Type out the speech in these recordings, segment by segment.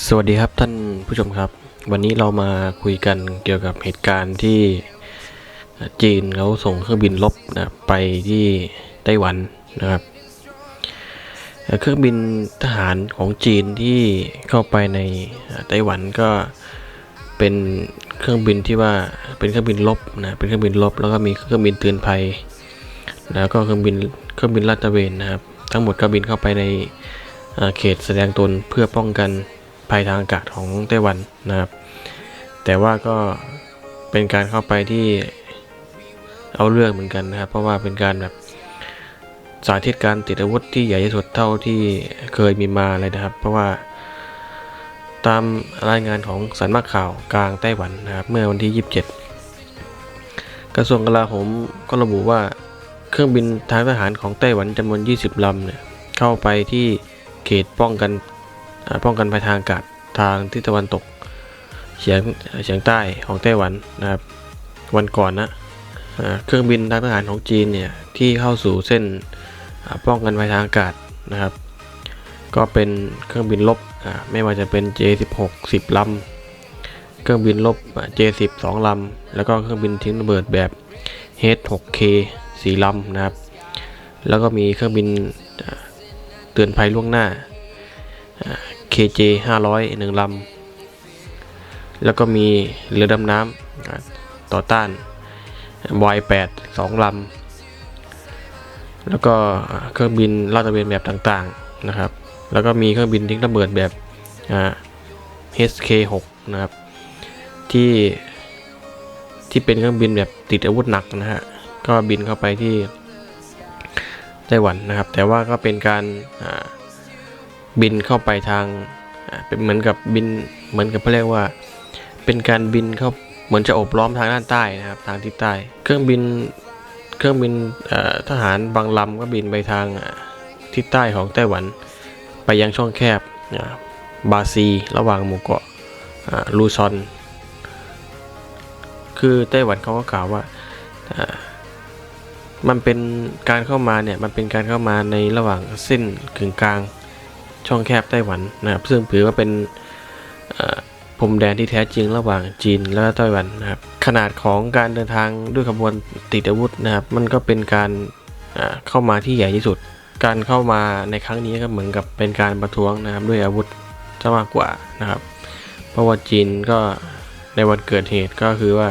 สวัสดีครับท่านผู้ชมครับ วันนี้เรามาคุยกันเกี่ยวกับเหตุการณ์ที่จีนเขาส่งเครื่องบินรบนะไปที่ไต้หวันนะครับเครื่องบินทหารของจีนที่เข้าไปในไต้หวันก็เป็นเครื่องบินที่ว่าเป็นเครื่องบินรบนะเป็นเครื่องบินรบแล้วก็มีเครื่องบินเตือนภัย แล้วก็เครื่องบินเครื่องบินลาดตระเวนนะครับ ทั้งหมดก็บินเข้าไปในเขตแสดงตนเพื่อป้องกัน ภัยทางอากาศของไต้หวันนะครับ แต่ว่าก็เป็นการเข้าไปที่เอาเรื่องเหมือนกันนะครับ เพราะว่าเป็นการแบบสาธิตการติดอาวุธที่ใหญ่ที่สุดเท่าที่เคยมีมาเลยนะครับ เพราะว่าตามรายงานของสำนักข่าวกลางไต้หวันนะครับ เมื่อวันที่ 27 กระทรวงกลาโหมก็ระบุว่าเครื่องบินทางทหารของไต้หวันจำนวน 20 ลำเนี่ยเข้าไปที่เขตป้องกัน ป้องกันภัยทางอากาศทางทิศตะวันตกเฉียงเฉียงใต้ของไต้หวันนะครับ วันก่อนนะเครื่องบินทางทหารของจีนเนี่ยที่เข้าสู่เส้นป้องกันภัยทางอากาศนะครับ ก็เป็นเครื่องบินลบไม่ว่าจะเป็น J16 10ลำเครื่องบินลบ J10 2ลำแล้วก็เครื่องบินทิ้งระเบิดแบบ H6K สี่ลำนะครับ แล้วก็มีเครื่องบินเตือนภัยล่วงหน้า KJ 500หนึ่งลำ แล้วก็มีเรือดำน้ำต่อต้านบอย8 2ลำ แล้วก็เครื่องบินลาดตระเวนแบบต่างๆนะครับ แล้วก็มีเครื่องบินทิ้งระเบิดแบบอ่า HK6 นะครับ ที่ที่เป็นเครื่องบินแบบติดอาวุธหนักนะฮะ ก็บินเข้าไปที่ไต้หวันนะครับ แต่ว่าก็เป็นการอ่า บินเข้าไปทางเป็นเหมือนกับบินเหมือนกับเขาเรียกว่า เป็นการบินเข้าเหมือนจะอบล้อมทางด้านใต้นะครับ ทางทิศใต้ เครื่องบินเครื่องบินทหารบางลำก็บินไปทางทิศใต้ของไต้หวัน ไปยังช่องแคบบาซีระหว่างหมู่เกาะลูซอน คือไต้หวันเขาก็กล่าวว่าอ่ามันเป็นการเข้ามาเนี่ย มันเป็นการเข้ามาในระหว่างเส้นกึ่งกลาง ช่องแคบไต้หวันนะครับซึ่งถือว่าเป็นพรมแดนที่แท้จริงระหว่างจีนและไต้หวันนะครับขนาดของการเดินทางด้วยขบวนติดอาวุธนะครับ มันก็เป็นการเข้ามาที่ใหญ่ที่สุด การเข้ามาในครั้งนี้ก็เหมือนกับเป็นการประท้วงนะครับด้วยอาวุธซะมากกว่านะครับ เพราะว่าจีนก็ในวันเกิดเหตุก็คือว่า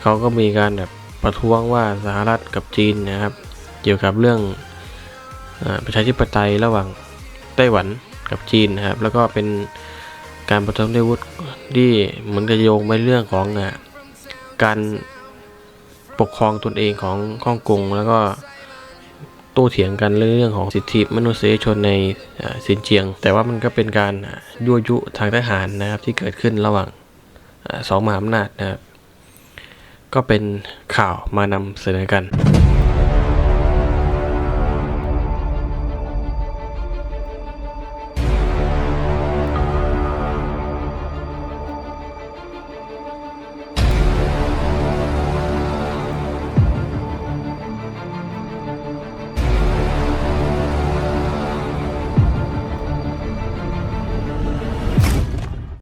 เขาก็มีการแบบประท้วงว่าสหรัฐกับจีนนะครับ เกี่ยวกับเรื่องอประชาธิปไตยระหว่าง ไต้หวันกับจีนนะครับ แล้วก็เป็นการประท้วงด้วยวุธที่เหมือนกับโยงไปเรื่องของอการปกครองตนเองของฮ่องกงแล้วก็โต้เถียงกันเรื่องของสิทธิมนุษยชนในอ่าซินเจียง แต่ว่ามันก็เป็นการยั่วยุทางทหารนะครับที่เกิดขึ้นระหว่างอสองมหาอำนาจนะครับ ก็เป็นข่าวมานำเสนอกัน